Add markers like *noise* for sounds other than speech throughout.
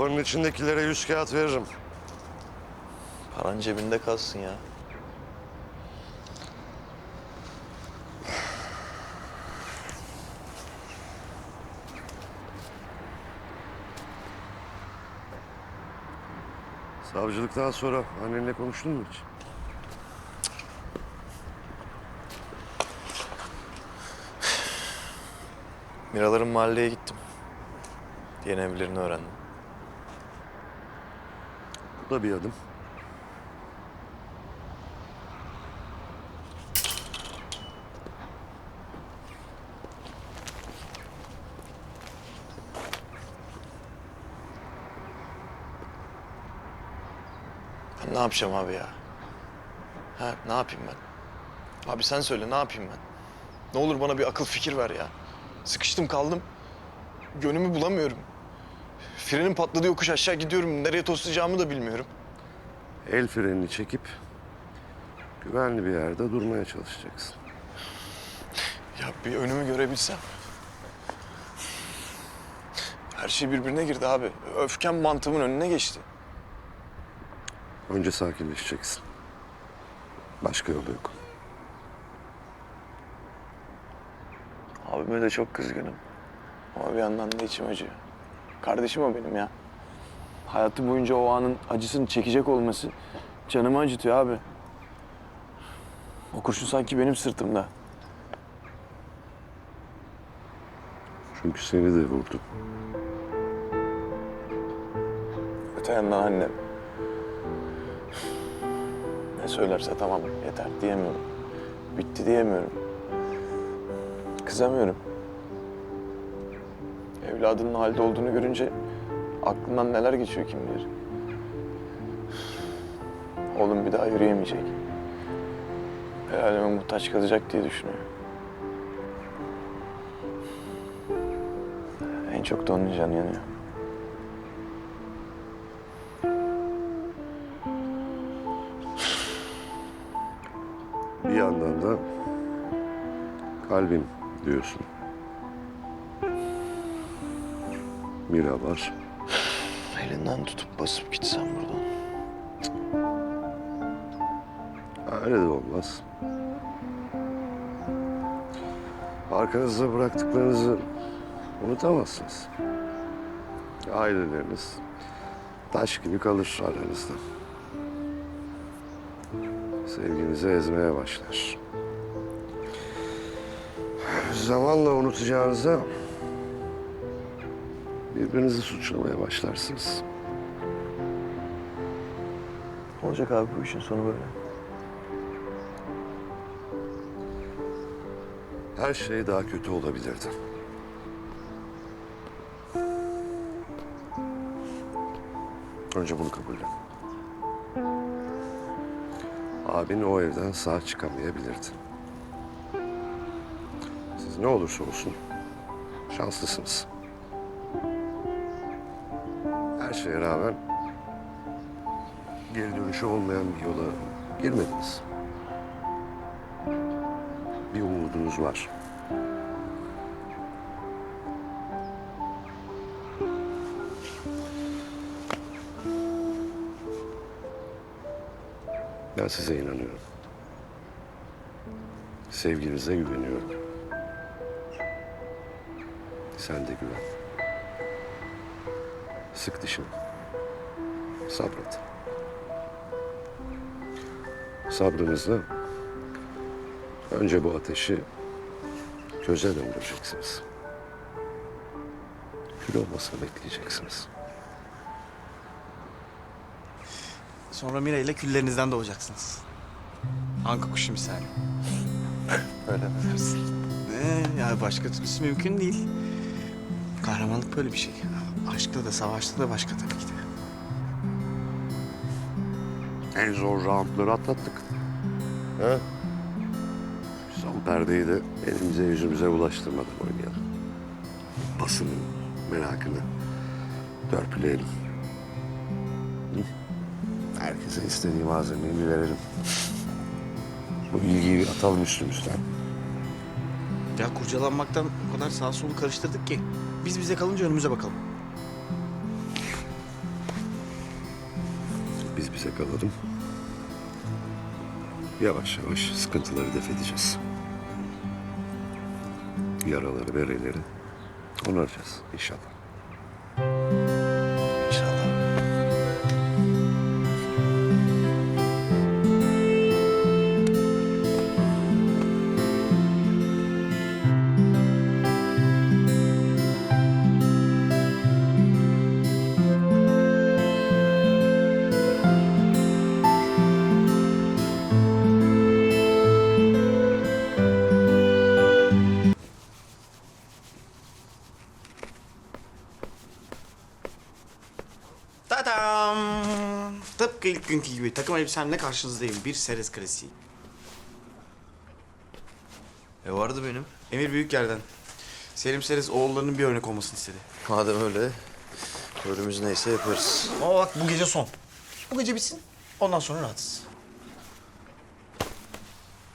Kafanın içindekilere yüz kağıt veririm. Paran cebinde kalsın ya. Savcılıktan sonra annenle konuştun mu hiç? Miraların mahalleye gittim. Yeni evlerini öğrendim. Da bir adım. Ben ne yapacağım abi ya? Ha, ne yapayım ben? Abi sen söyle ne yapayım ben? Ne olur bana bir akıl fikir ver ya. Sıkıştım kaldım. Gönlümü bulamıyorum. Frenim patladı yokuş aşağı gidiyorum. Nereye toslayacağımı da bilmiyorum. El frenini çekip güvenli bir yerde durmaya çalışacaksın. Ya bir önümü görebilsem. Her şey birbirine girdi abi. Öfkem mantığımın önüne geçti. Önce sakinleşeceksin. Başka yolu yok. Abime de çok kızgınım. Ama bir yandan da içim acıyor. Kardeşim o benim ya. Hayatı boyunca o anın acısını çekecek olması canımı acıtıyor abi. O kurşun sanki benim sırtımda. Çünkü seni de vurdu. Öte yandan annem. Ne söylerse tamam yeter diyemiyorum. Bitti diyemiyorum. Kızamıyorum. Evladının halde olduğunu görünce aklından neler geçiyor kim bilir. Oğlum bir daha yürüyemeyecek. El aleme muhtaç kalacak diye düşünüyor. En çok da onun canı yanıyor. Bir yandan da kalbim diyorsun. Mira var. Elinden tutup basıp gitsem buradan. Öyle de olmaz. Arkanızda bıraktıklarınızı unutamazsınız. Aileleriniz taş gibi kalır aranızda. Sevginizi ezmeye başlar. Zamanla unutacağınıza birbirinizi suçlamaya başlarsınız. Olacak abi bu işin sonu böyle? Her şey daha kötü olabilirdi. Önce bunu kabullen. Abin o evden sağ çıkamayabilirdi. Siz ne olursa olsun şanslısınız. Rağmen geri dönüşü olmayan bir yola girmediniz. Bir umudunuz var. Ben size inanıyorum. Sevginize güveniyorum. Sen de güven. Sık dişini. Sabret. Sabrınızla önce bu ateşi köze döndüreceksiniz. Kül olmasını bekleyeceksiniz. Sonra Mira ile küllerinizden doğacaksınız. Anka kuşu misali. Öyle mi dersin? Ee, ya başka türlüsü mümkün değil. Kahramanlık böyle bir şey. Aşkta da savaşta da başka tabii ki de. En zor roundları atlattık. Ha? Son perdeyi de elimize yüzümüze bulaştırmadan oynayalım. Basının merakını törpüleyelim. Hı? Herkese istediği malzemeyi bir verelim. Bu ilgiyi bir atalım üstümüzden. Ya kurcalanmaktan o kadar sağ solu karıştırdık ki. Biz bize kalınca önümüze bakalım. Biz bize kalalım. Yavaş yavaş sıkıntıları def edeceğiz. Yaraları, bereleri onaracağız inşallah. İlk günkü gibi takım elbisemle karşınızdayım. Bir Seres klasiği. E vardı benim. Emir Büyükyer'den. Selim Seres oğullarının bir örnek olmasını istedi. Madem öyle, rolümüz neyse yaparız. Ama bak bu gece son. Bu gece bitsin. Ondan sonra rahatız.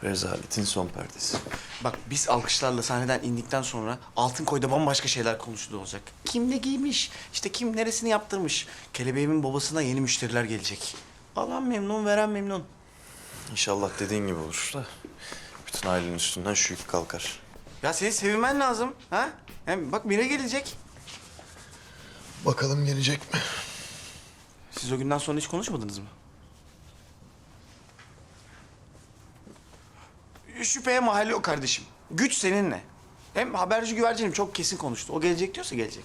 Rezaletin son perdesi. Bak biz alkışlarla sahneden indikten sonra Altın Koy'da bambaşka şeyler konuşuluyor olacak. Kim ne giymiş, işte kim neresini yaptırmış. Kelebeğimin babasına yeni müşteriler gelecek. Alan memnun, veren memnun. İnşallah dediğin gibi olur da bütün ailenin üstünden şu yük kalkar. Ya seni sevinmen lazım. Ha? Hem bak Mire gelecek. Bakalım gelecek mi? Siz o günden sonra hiç konuşmadınız mı? Şüpheye mahal yok kardeşim. Güç seninle. Hem haberci güvercinim çok kesin konuştu. O gelecek diyorsa gelecek.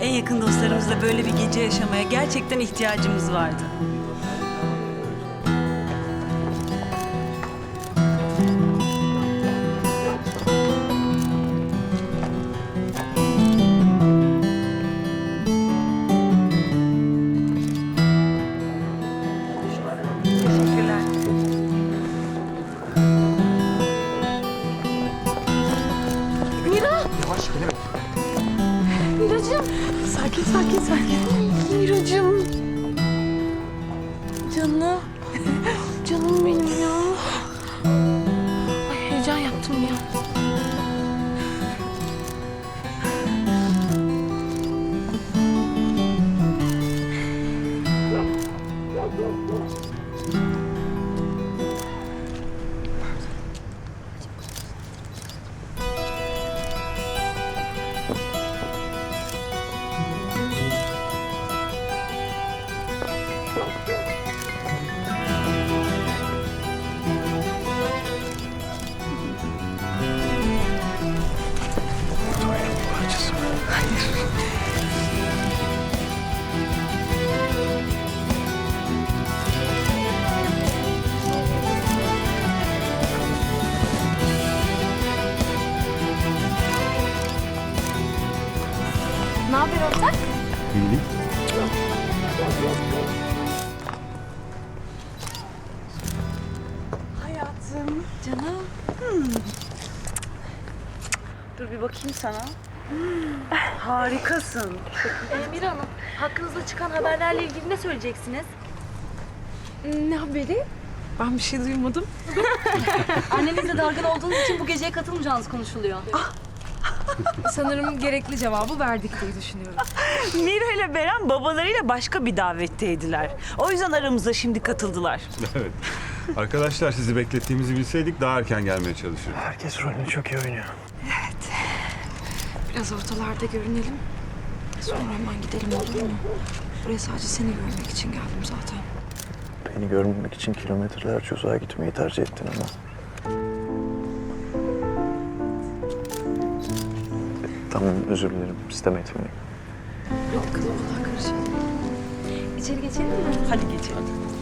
En dostlarımızla böyle bir gece yaşamaya gerçekten ihtiyacımız vardı. Hayatım, canım. Dur bir bakayım sana. Harikasın. Emir Hanım, hakkınızda çıkan haberlerle ilgili ne söyleyeceksiniz? Ne haberi? Ben bir şey duymadım. *laughs* Annenizle dargın olduğunuz için bu geceye katılmayacağınız konuşuluyor. *laughs* Sanırım gerekli cevabı verdik diye düşünüyorum. Mira ile Beren babalarıyla başka bir davetteydiler. O yüzden aramıza şimdi katıldılar. Evet. Arkadaşlar sizi beklettiğimizi bilseydik daha erken gelmeye çalışırdık. Herkes rolünü çok iyi oynuyor. Biraz ortalarda görünelim. Sonra hemen gidelim olur mu? Buraya sadece seni görmek için geldim zaten. Beni görmemek için kilometrelerce uzağa gitmeyi tercih ettin ama. Tamam özür dilerim. İstem etmeyin. Hadi kalabalığa karışalım. İçeri geçelim mi? Hadi geçelim. Bu,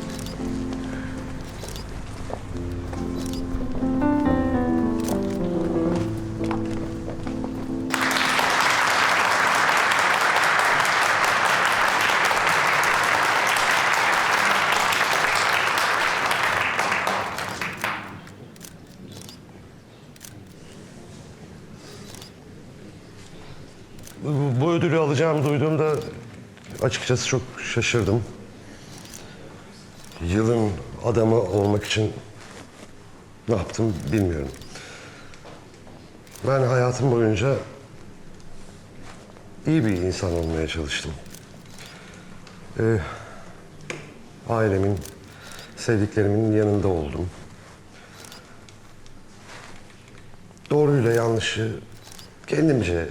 alacağımı duyduğumda açıkçası çok şaşırdım. Yılın adamı olmak için ne yaptım bilmiyorum. Ben hayatım boyunca iyi bir insan olmaya çalıştım. Ee, ailemin, sevdiklerimin yanında oldum. Doğruyla yanlışı kendimce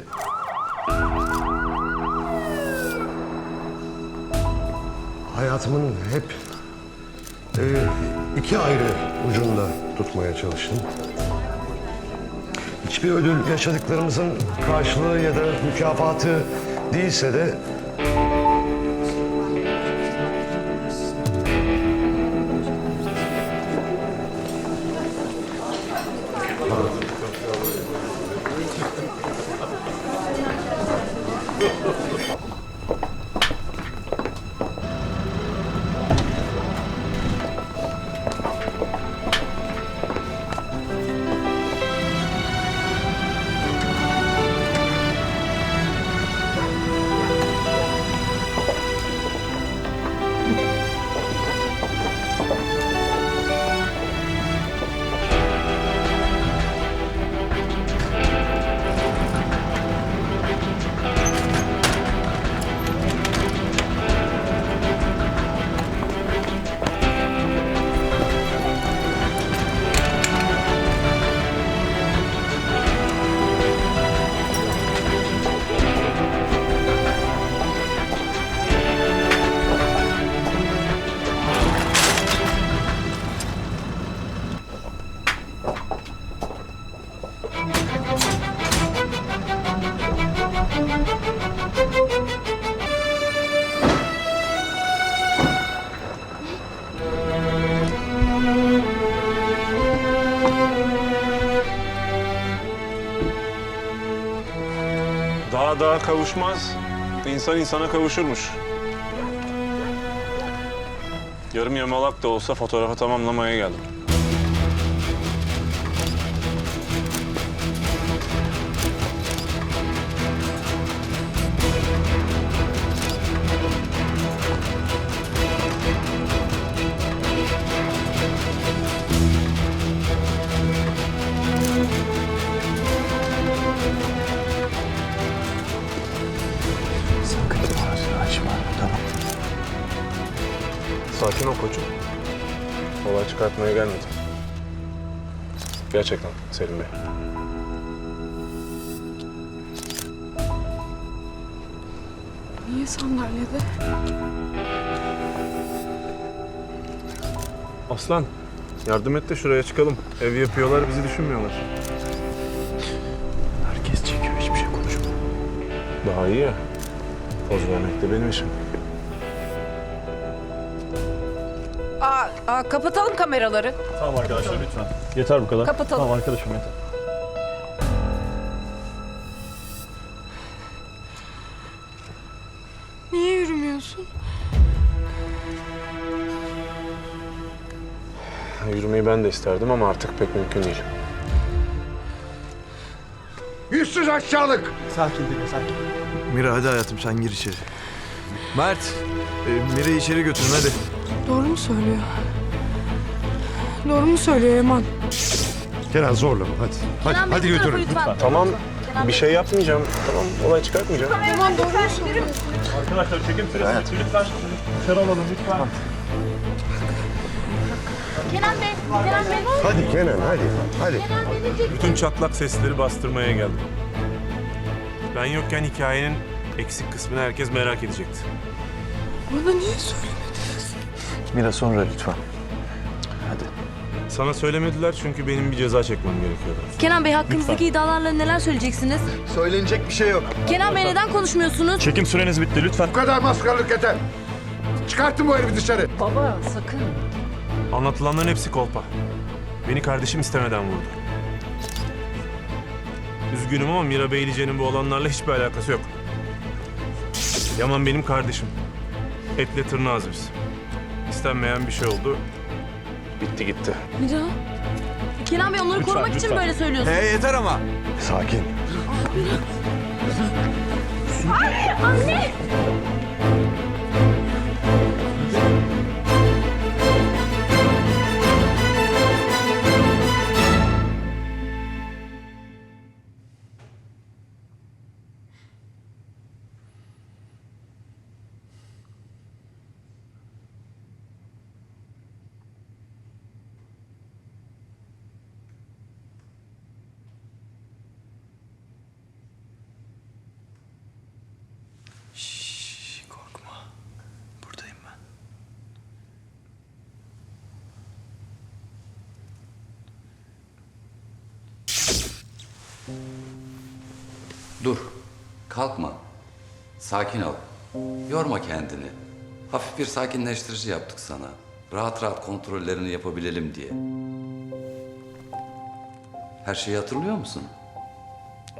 hayatımın hep e, iki ayrı ucunda tutmaya çalıştım. Hiçbir ödül yaşadıklarımızın karşılığı ya da mükafatı değilse de Daha kavuşmaz. İnsan insana kavuşurmuş. Yarım yamalak da olsa fotoğrafı tamamlamaya geldim. Çıkartmaya gelmedim. Gerçekten Selim Bey. Niye sandalyede? Aslan, yardım et de şuraya çıkalım. Ev yapıyorlar, bizi düşünmüyorlar. Herkes çekiyor hiçbir şey konuşmuyor. Daha iyi ya. Poz vermek de benim işim. Aa, kapatalım kameraları. Tamam arkadaşlar lütfen. Yeter bu kadar. Kapatalım. Tamam arkadaşım yeter. Niye yürümüyorsun? Yürümeyi ben de isterdim ama artık pek mümkün değil. yüzsüz aşağılık. Sakin Dile sakin. Mira hadi hayatım sen gir içeri. Mert, e, Mira'yı içeri götürün hadi. Doğru mu söylüyor? Doğru mu söylüyor Yaman? Kenan zorlama hadi. Hadi, Kenan hadi götürün. lütfen. Tamam, bir şey yapmayacağım. Tamam, olay çıkartmayacağım. Yaman doğru mu söylüyor? Arkadaşlar çekim süresi lütfen. Dışarı alalım lütfen. Kenan Bey, Kenan Bey. Hadi Kenan hadi. Hadi. Kenan Bey? Bütün çatlak sesleri bastırmaya geldim. Ben yokken hikayenin eksik kısmını herkes merak edecekti. Bana niye söylemedin? Mira sonra lütfen. Hadi. Sana söylemediler çünkü benim bir ceza çekmem gerekiyordu. Kenan Bey hakkınızdaki iddialarla neler söyleyeceksiniz? Söylenecek bir şey yok. Kenan Bey neden konuşmuyorsunuz? Çekim süreniz bitti lütfen. Bu kadar maskarlık yeter. Çıkartın bu herifi dışarı. Baba sakın. Anlatılanların hepsi kolpa. Beni kardeşim istemeden vurdu. Üzgünüm ama Mira Beylice'nin bu olanlarla hiçbir alakası yok. Yaman benim kardeşim. Etle tırnağız biz. İstenmeyen bir şey oldu. Bitti gitti. Mira. Kenan Bey onları korumak için mi böyle söylüyorsun? He yeter ama. Sakin. Şşş Dur. Kalkma. Sakin ol. Yorma kendini. Hafif bir sakinleştirici yaptık sana. Rahat rahat kontrollerini yapabilelim diye. Her şeyi hatırlıyor musun?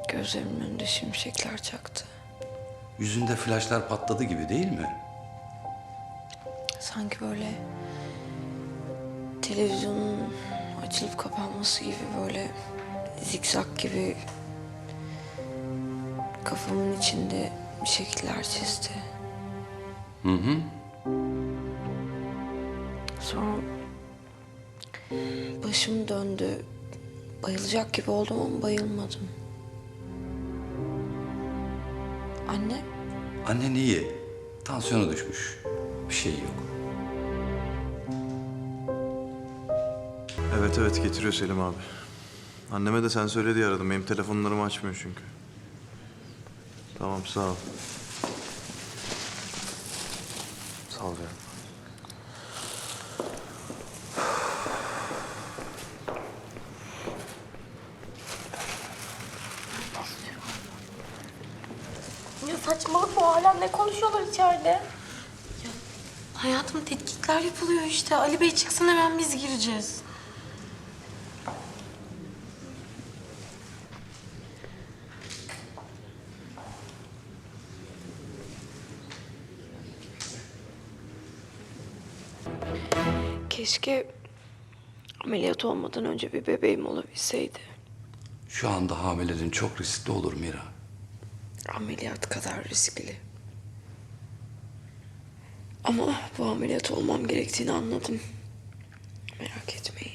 Gözlerimin önünde şimşekler çaktı. Yüzünde flaşlar patladı gibi değil mi? Sanki böyle televizyonun açılıp kapanması gibi böyle zikzak gibi kafamın içinde bir şekiller çizdi. Hı hı. Sonra başım döndü. Bayılacak gibi oldum ama bayılmadım. Anne, Annen iyi. Tansiyonu düşmüş. Bir şey yok. Evet evet getiriyor Selim abi. Anneme de sen söyle diye aradım. Benim telefonlarımı açmıyor çünkü. Tamam sağ ol. Sağ ol canım. Ya saçmalık bu hala ne konuşuyorlar içeride? hayatım tetkikler yapılıyor işte. Ali Bey çıksın hemen biz gireceğiz. Keşke ameliyat olmadan önce bir bebeğim olabilseydi. Şu anda hamileliğin çok riskli olur Mira. Ameliyat kadar riskli. Ama bu ameliyat olmam gerektiğini anladım. Merak etmeyin.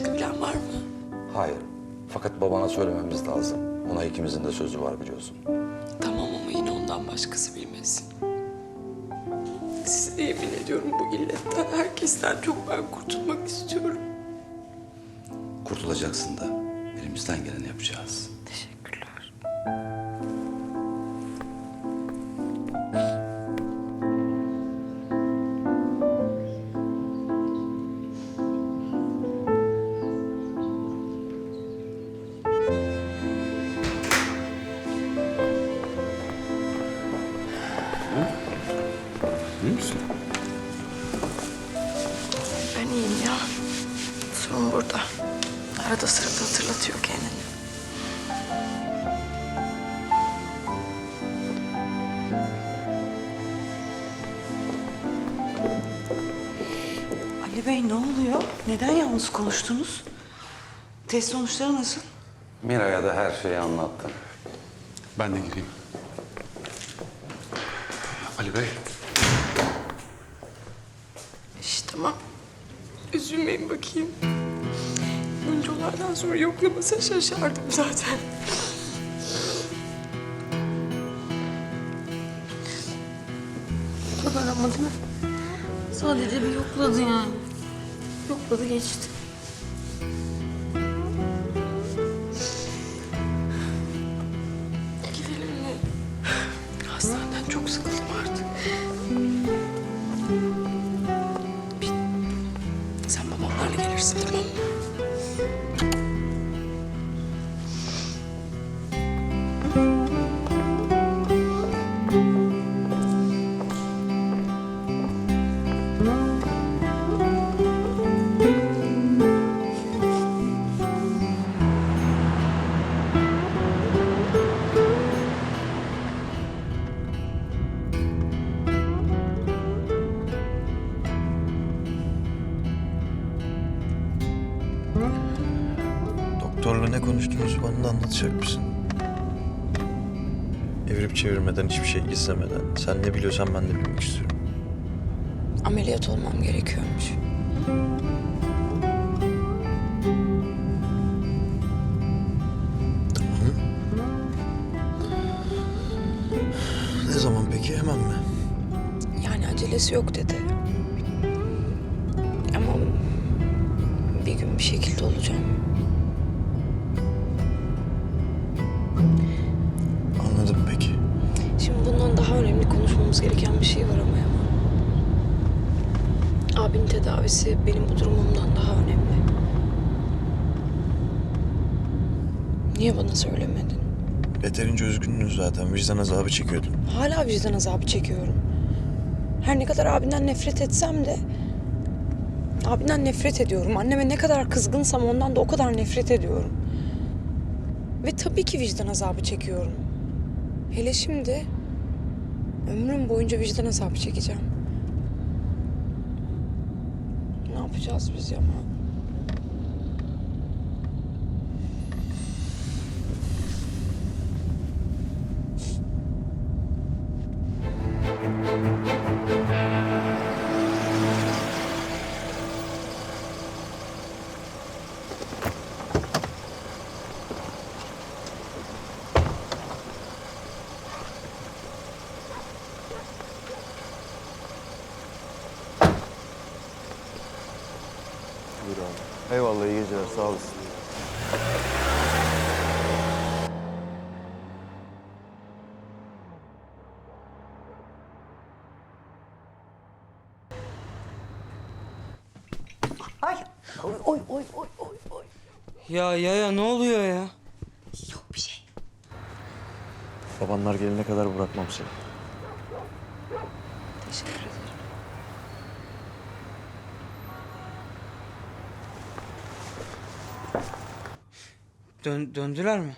Başka bilen var mı? Hayır. Fakat babana söylememiz lazım. Ona ikimizin de sözü var biliyorsun. Tamam ama yine ondan başkası bilmesin. Size yemin ediyorum bu illetten, herkesten çok ben kurtulmak istiyorum. Kurtulacaksın da elimizden geleni yapacağız. Bey ne oluyor? Neden yalnız konuştunuz? Test sonuçları nasıl? Mira'ya da her şeyi anlattım. Ben de gireyim. Ali Bey. İşte tamam. Üzülmeyin bakayım. sabahlardan sonra yoklamasa şaşardım zaten. O kadar ama değil mi? Sadece bir yokladı yani. Yokladı geçti. Anlatacak mısın? Evirip çevirmeden, hiçbir şey gizlemeden. Sen ne biliyorsan ben de bilmek istiyorum. Ameliyat olmam gerekiyormuş. Tamam. Ne zaman peki? Hemen mi? Yani acelesi yok dedi. Ama bir gün bir şekilde olacağım. Konuşmamız gereken bir şey var ama Yaman. Abinin tedavisi benim bu durumumdan daha önemli. Niye bana söylemedin? Yeterince üzgündün zaten. Vicdan azabı çekiyordun. Hala vicdan azabı çekiyorum. Her ne kadar abinden nefret etsem de... Abinden nefret ediyorum. Anneme ne kadar kızgınsam ondan da o kadar nefret ediyorum. Ve tabii ki vicdan azabı çekiyorum. Hele şimdi... Ömrüm boyunca vicdan azabı çekeceğim. Ne yapacağız biz Yaman? Eyvallah, iyi geceler. Sağ olasın. Ay oy oy oy oy oy. oy. Ya ya ya ne oluyor ya? Yok bir şey. Babanlar gelene kadar bırakmam seni. Dön, döndüler mi?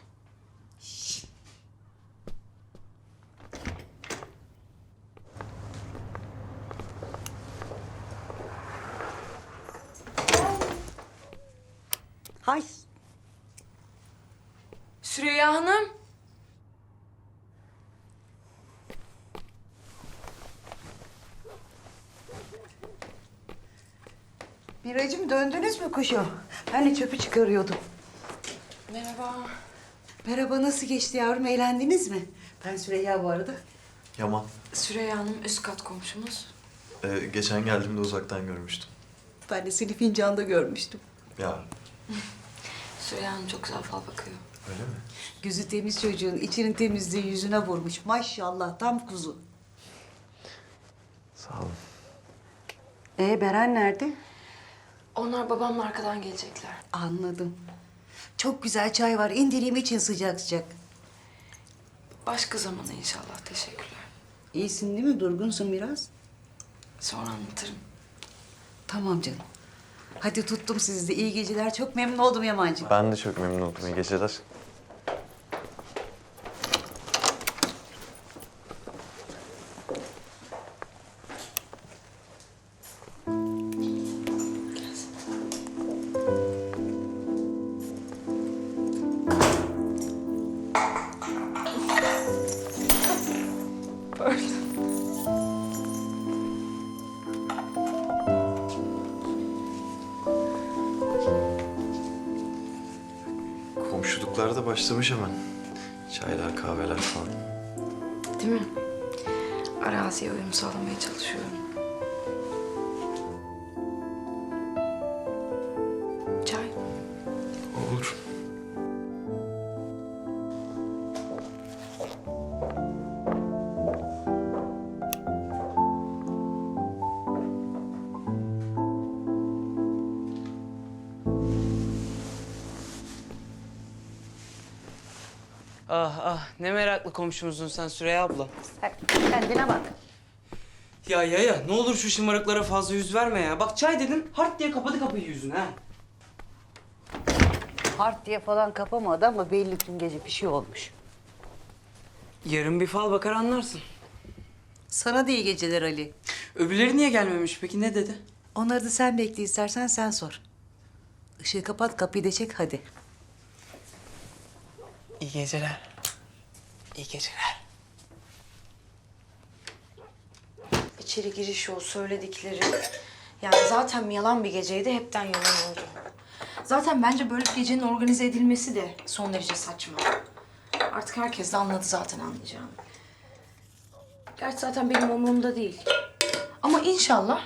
Hay. Süreyya Hanım. Miracım döndünüz mü kuşum? Ben de çöpü çıkarıyordum. Merhaba. Merhaba nasıl geçti yavrum eğlendiniz mi? Ben Süreyya bu arada. Yaman. Süreyya Hanım üst kat komşumuz. Ee, geçen geldiğimde uzaktan görmüştüm. Ben de seni fincanda görmüştüm. Ya *laughs* Süreyya Hanım çok güzel fal bakıyor. öyle mi? Gözü temiz çocuğun içinin temizliği yüzüne vurmuş. Maşallah tam kuzu. Sağ olun. Ee Beren nerede? Onlar babamla arkadan gelecekler. Anladım. Çok güzel çay var. İndireyim için sıcak sıcak. Başka zamana inşallah. Teşekkürler. İyisin değil mi? Durgunsun biraz. Sonra anlatırım. Tamam canım. Hadi tuttum sizi de. İyi geceler. Çok memnun oldum Yamancığım. Ben de çok memnun oldum. İyi geceler. Başlamış hemen. Çaylar, kahveler falan. Değil mi? Araziye uyum sağlamaya çalışıyorum. Komşumuzun sen Süreyya abla. Kendine bak. Ya ya ya ne olur şu şımarıklara fazla yüz verme ya. Bak çay dedin hart diye kapadı kapıyı yüzüne ha. Hart diye falan kapamadı ama belli tüm gece bir şey olmuş. Yarın bir fal bakar anlarsın. Sana da iyi geceler Ali. Öbürleri niye gelmemiş peki ne dedi? Onları da sen bekle istersen sen sor. Işığı kapat kapıyı da çek hadi. İyi geceler. İyi geceler. İçeri giriş o söyledikleri. Yani zaten yalan bir geceydi, hepten yalan oldu. Zaten bence böyle bir gecenin organize edilmesi de son derece saçma. Artık herkes de anladı zaten anlayacağını. Gerçi zaten benim umurumda değil. Ama inşallah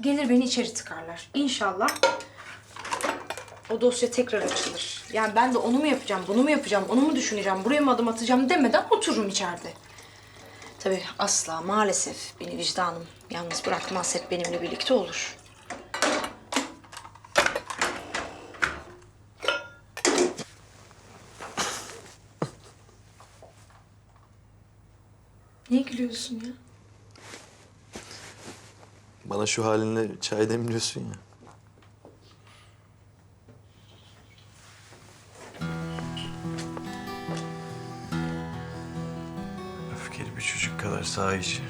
gelir beni içeri tıkarlar. İnşallah o dosya tekrar açılır. Yani ben de onu mu yapacağım, bunu mu yapacağım, onu mu düşüneceğim, buraya mı adım atacağım demeden otururum içeride. Tabii asla maalesef beni vicdanım yalnız bırakmaz hep benimle birlikte olur. Niye gülüyorsun ya? Bana şu halinle çay demliyorsun ya. Bir